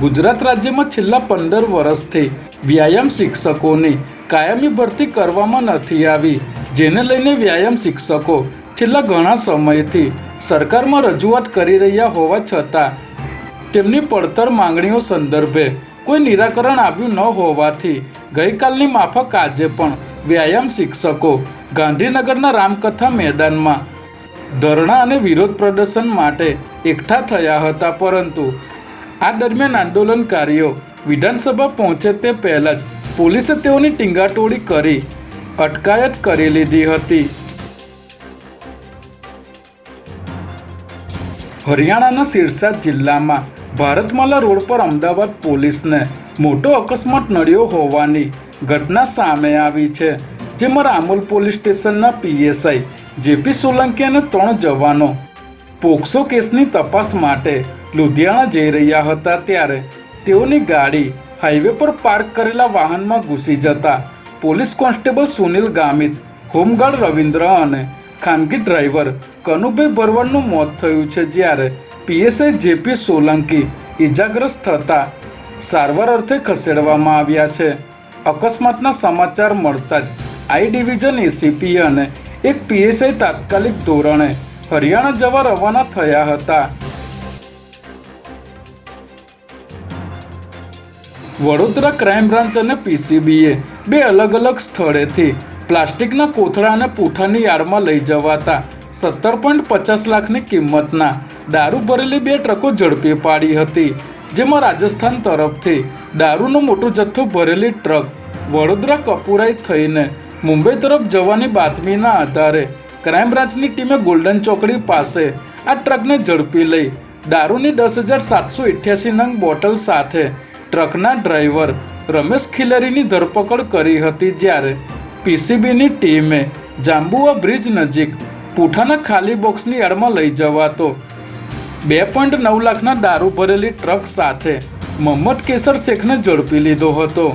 ગુજરાત રાજ્યમાં છેલ્લા પંદર વર્ષથી વ્યાયામ શિક્ષકોની કાયમી ભરતી કરવામાં નથી આવી. જેને લઈને વ્યાયામ શિક્ષકો છેલ્લા ઘણા સમયથી સરકારમાં રજૂઆત કરી રહ્યા હોવા છતાં તેમની પડતર માંગણીઓ સંદર્ભે કોઈ નિરાકરણ આવ્યું ન હોવાથી ગઈકાલની માફક આજે પણ વ્યાયામ શિક્ષકો ગાંધીનગરના રામકથા મેદાનમાં ધરણા અને વિરોધ પ્રદર્શન માટે એકઠા થયા હતા. પરંતુ આ દરમિયાન આંદોલનકારીઓ વિધાનસભા પહોંચે તે પહેલાં જ પોલીસે તેઓની ટીંગાટોળી કરી અટકાયત કરી લીધી હતી. હરિયાણાના સિરસા જિલ્લામાં ભારતમાલા રોડ પર અમદાવાદ પોલીસને મોટો અકસ્માત નડ્યો હોવાની ઘટના સામે આવી છે, જેમાં રામોલ પોલીસ સ્ટેશનના પીએસઆઈ જેપી સોલંકી અને ત્રણ જવાનો પોક્સો કેસની તપાસ માટે લુધિયાણા જઈ રહ્યા હતા ત્યારે તેઓની ગાડી હાઈવે પર પાર્ક કરેલા વાહનમાં ઘૂસી જતા police constable Sunil Gamit, home guard Ravindra અને ખાનગી ડ્રાઈવર કનુભાઈ ભરવાડનું મોત થયું છે જ્યારે પીએસઆઈ જેપી સોલંકી ઈજાગ્રસ્ત થતા સારવાર અર્થે ખસેડવામાં આવ્યા છે. અકસ્માતના સમાચાર મળતા જ આઈ ડિવિઝન, એસીપી અને એક પીએસઆઈ તાત્કાલિક ધોરણે હરિયાણા જવા રવાના થયા હતા. વડોદરા ક્રાઇમ બ્રાન્ચ અને પીસીબીએ બે અલગ અલગ સ્થળેથી પ્લાસ્ટિકના કોથળા અને પૂઠાની યાર્ડમાં લઈ જવાતા સત્તર પોઈન્ટ પચાસ લાખની કિંમતના દારૂ ભરેલી બે ટ્રકો ઝડપી પાડી હતી, જેમાં રાજસ્થાન તરફથી દારૂનો મોટો જથ્થો ભરેલી ટ્રક વડોદરા કપુરાઈ થઈને મુંબઈ તરફ જવાની બાતમીના આધારે ક્રાઇમ બ્રાન્ચની ટીમે ગોલ્ડન ચોકડી પાસે આ ટ્રકને ઝડપી લઈ દારૂની દસ હજાર સાતસો ઇઠ્યાસી નંગ બોટલ સાથે ટ્રકના ડ્રાઈવર રમેશ ખિલેરીની ધરપકડ કરી હતી જ્યારે પીસીબીની ટીમે જાંબુઆ બ્રિજ નજીક પૂઠાના ખાલી બોક્સની યાર્ડમાં લઈ જવાતો બે પોઈન્ટ નવ લાખના દારૂ ભરેલી ટ્રક સાથે મોહમ્મદ કેસર શેખને ઝડપી લીધો હતો.